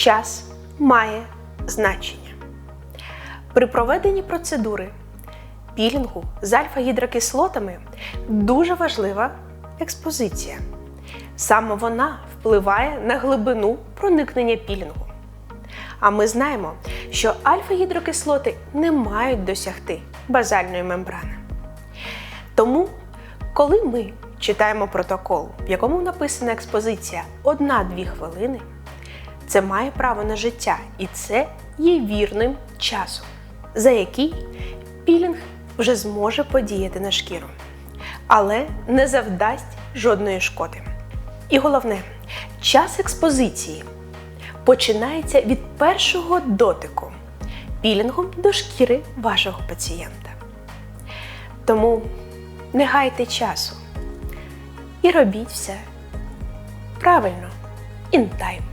час має значення. При проведенні процедури пілінгу з альфа-гідрокислотами дуже важлива експозиція. Саме вона впливає на глибину проникнення пілінгу. А ми знаємо, що альфа-гідрокислоти не мають досягти базальної мембрани. Тому, коли ми читаємо протокол, в якому написана експозиція 1-2 хвилини, це має право на життя, і це є вірним часом, за який пілінг вже зможе подіяти на шкіру, але не завдасть жодної шкоди. І головне, час експозиції починається від першого дотику пілінгом до шкіри вашого пацієнта. Тому не гайте часу і робіть все правильно, in time.